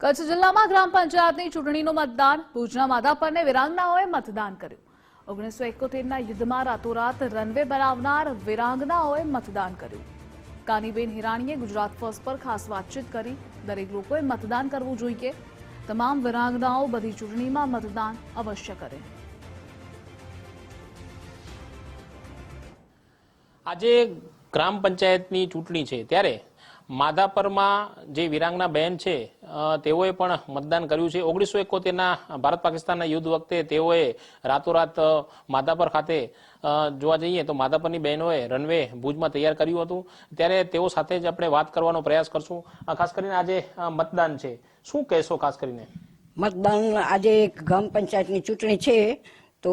કચ્છ જિલ્લામાં ગ્રામ પંચાયતની ચૂંટણીનું મતદાન, ભુજના માધાપરને વિરાંગનાઓએ મતદાન કર્યું. ઓગણીસો એકોતેરના યુદ્ધમાં રાતોરાત રનવે બનાવનાર વિરાંગનાઓએ મતદાન કર્યું. કાનીબેન હિરાણીએ ગુજરાત ફર્સ્ટ પર ખાસ વાતચીત કરી. દરેક લોકોએ મતદાન કરવું જોઈએ. તમામ વિરાંગનાઓ બધી ચૂંટણીમાં મતદાન અવશ્ય કરે. આજે ગ્રામ પંચાયતની ચૂંટણી છે. ત્યારે માધાપરમાં જે વિરાંગના બહેન છે તેઓએ પણ મતદાન કર્યું છે. ઓગણીસો એકોતેરના ભારત પાકિસ્તાનના યુદ્ધ વખતે તેઓએ રાતોરાત માધાપર ખાતે જોવા જઈએ તો માધાપરની બહેનોએ રનવે ભુજમાં તૈયાર કર્યું હતું. ત્યારે તેઓ સાથે જ આપણે વાત કરવાનો પ્રયાસ કરશું. ખાસ કરીને આજે મતદાન છે. શું કહેશો ખાસ કરીને? મતદાન આજે ગ્રામ પંચાયતની ચૂંટણી છે, તો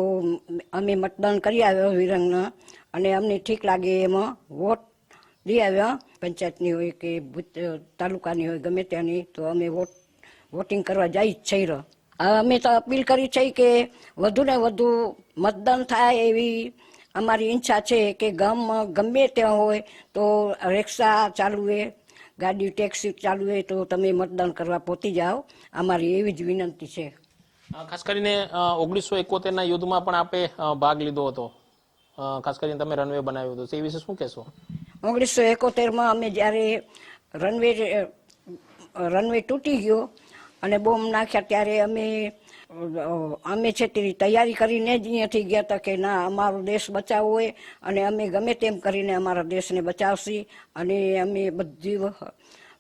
અમે મતદાન કરી આવ્યો વિરંગના, અને અમને ઠીક લાગે એમાં વોટ દઈ આવ્યા, પંચાયતની હોય કે ભૂત તાલુકાની હોય, ગમે ત્યાંની, તો અમે વોટ, વોટિંગ કરવા જઈ જ છે. અમે તો અપીલ કરી છે કે વધુ ને વધુ મતદાન થાય એવી અમારી ઈચ્છા છે કે ગામમાં ગમે ત્યાં હોય તો રિક્ષા ચાલુ હોય ગાડી, ટેક્સી ચાલુ હોય તો તમે મતદાન કરવા પહોંચી જાઓ. અમારી એવી જ વિનંતી છે. ખાસ કરીને ઓગણીસો એકોતેરના યુદ્ધમાં પણ આપે ભાગ લીધો હતો. ખાસ કરીને તમે રનવે બનાવ્યો હતો. તે વિશે શું કહેશો? ઓગણીસો એકોતેરમાં અમે જ્યારે રનવે રનવે તૂટી ગયો અને બોમ્બ નાખ્યા ત્યારે અમે અમે છે તેની તૈયારી કરીને જ અહીંયાથી ગયા હતા કે ના, અમારો દેશ બચાવવો હોય અને અમે ગમે તેમ કરીને અમારા દેશને બચાવશી. અને અમે બધી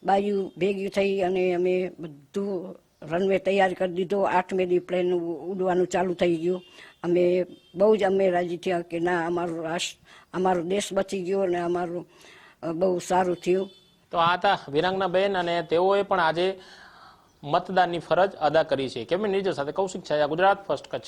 બાજુ ભેગી થઈ અને અમે બધું રનવે તૈયાર કરી દીધો. આઠ મે દી પ્લેન ઉડવાનું ચાલુ થઈ ગયું. અમે બહુ જ અમે રાજી થયા કે ના, અમારો રાષ્ટ્ર, અમારો દેશ બચી ગયો અને અમારું બહુ સારું થયું. તો આ હતા વિરાંગના બેન અને તેઓએ પણ આજે મતદાનની ફરજ અદા કરી છે. કેમ નિર્જર સાથે કૌશિક છાયા, ગુજરાત ફર્સ્ટ કચ્છ.